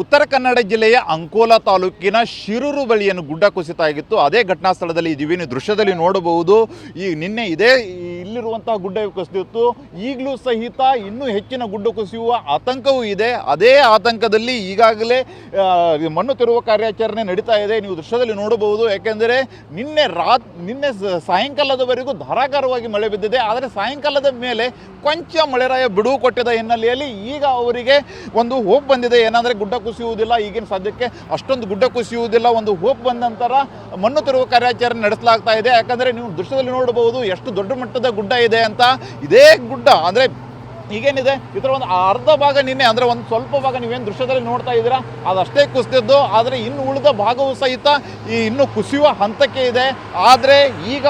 ಉತ್ತರ ಕನ್ನಡ ಜಿಲ್ಲೆಯ ಅಂಕೋಲಾ ತಾಲೂಕಿನ ಶಿರೂರು ಬಳಿಯನ್ನು ಗುಡ್ಡ ಕುಸಿತ ಆಗಿತ್ತು ಅದೇ ಘಟನಾ ಸ್ಥಳದಲ್ಲಿ ಇದೀವಿ ನೀವು ದೃಶ್ಯದಲ್ಲಿ ನೋಡಬಹುದು. ಈ ನಿನ್ನೆ ಇದೇ ಇಲ್ಲಿರುವಂತಹ ಗುಡ್ಡ ಕುಸಿದಿತ್ತು. ಈಗಲೂ ಸಹಿತ ಇನ್ನೂ ಹೆಚ್ಚಿನ ಗುಡ್ಡ ಕುಸಿಯುವ ಆತಂಕವೂ ಇದೆ. ಅದೇ ಆತಂಕದಲ್ಲಿ ಈಗಾಗಲೇ ಮಣ್ಣು ತೆರುವ ಕಾರ್ಯಾಚರಣೆ ನಡೀತಾ ಇದೆ. ನೀವು ದೃಶ್ಯದಲ್ಲಿ ನೋಡಬಹುದು. ಯಾಕೆಂದರೆ ನಿನ್ನೆ ರಾತ್, ನಿನ್ನೆ ಸಾಯಂಕಾಲದವರೆಗೂ ಧಾರಾಕಾರವಾಗಿ ಮಳೆ ಬಿದ್ದಿದೆ. ಆದರೆ ಸಾಯಂಕಾಲದ ಮೇಲೆ ಕೊಂಚ ಮಳೆರಾಯ ಬಿಡುವು ಕೊಟ್ಟಿದ್ದ ಹಿನ್ನೆಲೆಯಲ್ಲಿ ಈಗ ಅವರಿಗೆ ಒಂದು ಹೋಪ್ ಬಂದಿದೆ. ಏನಂದರೆ ಗುಡ್ಡ ಕುಸಿಯುವುದಿಲ್ಲ, ಈಗಿನ ಸದ್ಯಕ್ಕೆ ಅಷ್ಟೊಂದು ಗುಡ್ಡ ಕುಸಿಯುವುದಿಲ್ಲ. ಒಂದು ಹೋಪ್ ಬಂದ ನಂತರ ಮಣ್ಣು ತಿರುವ ಕಾರ್ಯಾಚರಣೆ ನಡೆಸಲಾಗ್ತಾ ಇದೆ. ಯಾಕಂದರೆ ನೀವು ದೃಶ್ಯದಲ್ಲಿ ನೋಡಬಹುದು ಎಷ್ಟು ದೊಡ್ಡ ಮಟ್ಟದ ಗುಡ್ಡ ಇದೆ ಅಂತ. ಇದೇ ಗುಡ್ಡ, ಅಂದರೆ ಈಗೇನಿದೆ? ಇದರ ಒಂದು ಅರ್ಧ ಭಾಗ ನಿನ್ನೆ, ಅಂದರೆ ಒಂದು ಸ್ವಲ್ಪ ಭಾಗ ನೀವೇನು ದೃಶ್ಯದಲ್ಲಿ ನೋಡ್ತಾ ಇದ್ದೀರಾ? ಅದಷ್ಟೇ ಕುಸಿದಿದ್ದು. ಆದರೆ ಇನ್ನು ಉಳಿದ ಭಾಗವೂ ಸಹಿತ ಈ ಇನ್ನು ಕುಸಿಯುವ ಹಂತಕ್ಕೆ ಇದೆ. ಆದರೆ ಈಗ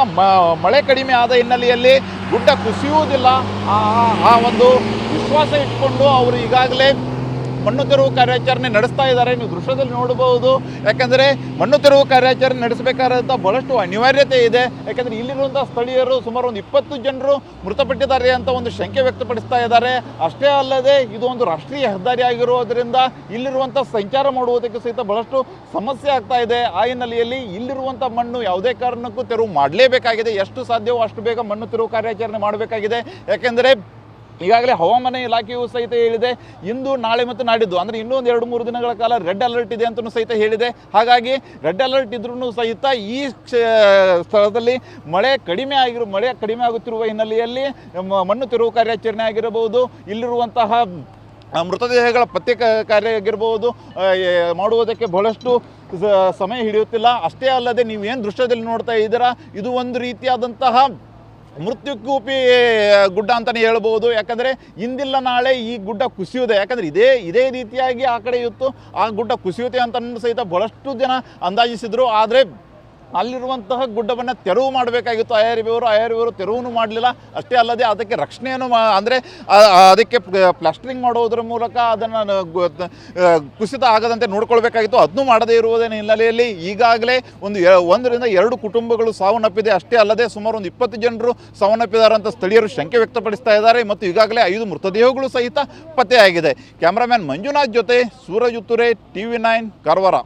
ಮಳೆ ಕಡಿಮೆ ಆದ ಹಿನ್ನೆಲೆಯಲ್ಲಿ ಗುಡ್ಡ ಕುಸಿಯುವುದಿಲ್ಲ. ಆ ಒಂದು ವಿಶ್ವಾಸ ಇಟ್ಕೊಂಡು ಅವರು ಈಗಾಗಲೇ ಮಣ್ಣು ತೆರವು ಕಾರ್ಯಾಚರಣೆ ನಡೆಸ್ತಾ ಇದ್ದಾರೆ. ನೀವು ದೃಶ್ಯದಲ್ಲಿ ನೋಡಬಹುದು. ಯಾಕಂದರೆ ಮಣ್ಣು ತೆರವು ಕಾರ್ಯಾಚರಣೆ ನಡೆಸಬೇಕಾದಂಥ ಬಹಳಷ್ಟು ಅನಿವಾರ್ಯತೆ ಇದೆ. ಯಾಕಂದರೆ ಇಲ್ಲಿರುವಂಥ ಸ್ಥಳೀಯರು ಸುಮಾರು ಒಂದು ಇಪ್ಪತ್ತು ಜನರು ಮೃತಪಟ್ಟಿದ್ದಾರೆ ಅಂತ ಒಂದು ಶಂಕೆ ವ್ಯಕ್ತಪಡಿಸ್ತಾ ಇದ್ದಾರೆ. ಅಷ್ಟೇ ಅಲ್ಲದೆ ಇದು ಒಂದು ರಾಷ್ಟ್ರೀಯ ಹೆದ್ದಾರಿ ಆಗಿರುವುದರಿಂದ ಇಲ್ಲಿರುವಂಥ ಸಂಚಾರ ಮಾಡುವುದಕ್ಕೆ ಸಹಿತ ಬಹಳಷ್ಟು ಸಮಸ್ಯೆ ಆಗ್ತಾ ಇದೆ. ಆ ಹಿನ್ನೆಲೆಯಲ್ಲಿ ಇಲ್ಲಿರುವಂಥ ಮಣ್ಣು ಯಾವುದೇ ಕಾರಣಕ್ಕೂ ತೆರವು ಮಾಡಲೇಬೇಕಾಗಿದೆ. ಎಷ್ಟು ಸಾಧ್ಯವೋ ಅಷ್ಟು ಬೇಗ ಮಣ್ಣು ತೆರವು ಕಾರ್ಯಾಚರಣೆ ಮಾಡಬೇಕಾಗಿದೆ. ಯಾಕೆಂದರೆ ಈಗಾಗಲೇ ಹವಾಮಾನ ಇಲಾಖೆಯು ಸಹಿತ ಹೇಳಿದೆ, ಇಂದು, ನಾಳೆ ಮತ್ತು ನಾಡಿದ್ದು, ಅಂದರೆ ಇನ್ನೊಂದು ಎರಡು ಮೂರು ದಿನಗಳ ಕಾಲ ರೆಡ್ ಅಲರ್ಟ್ ಇದೆ ಅಂತಲೂ ಸಹಿತ ಹೇಳಿದೆ. ಹಾಗಾಗಿ ರೆಡ್ ಅಲರ್ಟ್ ಇದ್ರೂ ಸಹಿತ ಈ ಸ್ಥಳದಲ್ಲಿ ಮಳೆ ಕಡಿಮೆ ಆಗಿರೋ, ಮಳೆ ಕಡಿಮೆ ಆಗುತ್ತಿರುವ ಹಿನ್ನೆಲೆಯಲ್ಲಿ ಮಣ್ಣು ತೆರವು ಕಾರ್ಯಾಚರಣೆ ಆಗಿರಬಹುದು, ಇಲ್ಲಿರುವಂತಹ ಮೃತದೇಹಗಳ ಪತ್ತೆ ಕಾರ್ಯ ಆಗಿರ್ಬೋದು ಮಾಡುವುದಕ್ಕೆ ಬಹಳಷ್ಟು ಸಮಯ ಹಿಡಿಯುತ್ತಿಲ್ಲ. ಅಷ್ಟೇ ಅಲ್ಲದೆ ನೀವೇನು ದೃಶ್ಯದಲ್ಲಿ ನೋಡ್ತಾ ಇದ್ದೀರಾ, ಇದು ಒಂದು ರೀತಿಯಾದಂತಹ ಮೃತ್ಯುಕೂಪಿ ಗುಡ್ಡ ಅಂತಲೇ ಹೇಳ್ಬೋದು. ಯಾಕಂದರೆ ಇಂದಿಲ್ಲ ನಾಳೆ ಈ ಗುಡ್ಡ ಕುಸಿಯುವುದೇ. ಯಾಕಂದರೆ ಇದೇ ಇದೇ ರೀತಿಯಾಗಿ ಆ ಕಡೆ ಇತ್ತು. ಆ ಗುಡ್ಡ ಕುಸಿಯುತ್ತೆ ಅಂತ ಸಹಿತ ಬಹಳಷ್ಟು ಜನ ಅಂದಾಜಿಸಿದರು. ಆದರೆ ಅಲ್ಲಿರುವಂತಹ ಗುಡ್ಡವನ್ನು ತೆರವು ಮಾಡಬೇಕಾಗಿತ್ತು. ಅಯ್ಯರಿಯವರು ಅಯ್ಯರಿಯವರು ತೆರವು ಮಾಡಲಿಲ್ಲ. ಅಷ್ಟೇ ಅಲ್ಲದೆ ಅದಕ್ಕೆ ರಕ್ಷಣೆಯನ್ನು ಮಾ ಅಂದರೆ ಅದಕ್ಕೆ ಪ್ಲಾಸ್ಟರಿಂಗ್ ಮಾಡೋದ್ರ ಮೂಲಕ ಅದನ್ನು ಕುಸಿತ ಆಗದಂತೆ ನೋಡ್ಕೊಳ್ಬೇಕಾಗಿತ್ತು. ಅದನ್ನು ಮಾಡದೇ ಇರುವುದೇ ಹಿನ್ನೆಲೆಯಲ್ಲಿ ಈಗಾಗಲೇ ಒಂದು ಒಂದರಿಂದ ಎರಡು ಕುಟುಂಬಗಳು ಸಾವನ್ನಪ್ಪಿದೆ. ಅಷ್ಟೇ ಅಲ್ಲದೆ ಸುಮಾರು ಒಂದು ಇಪ್ಪತ್ತು ಜನರು ಸಾವನ್ನಪ್ಪಿದ್ದಾರೆ ಅಂತ ಸ್ಥಳೀಯರು ಶಂಕೆ ವ್ಯಕ್ತಪಡಿಸ್ತಾ ಇದ್ದಾರೆ. ಮತ್ತು ಈಗಾಗಲೇ ಐದು ಮೃತದೇಹಗಳು ಸಹಿತ ಪತ್ತೆಯಾಗಿದೆ. ಕ್ಯಾಮ್ರಾಮ್ಯಾನ್ ಮಂಜುನಾಥ್ ಜೊತೆ Suraj Utture, T V nine, Karwar.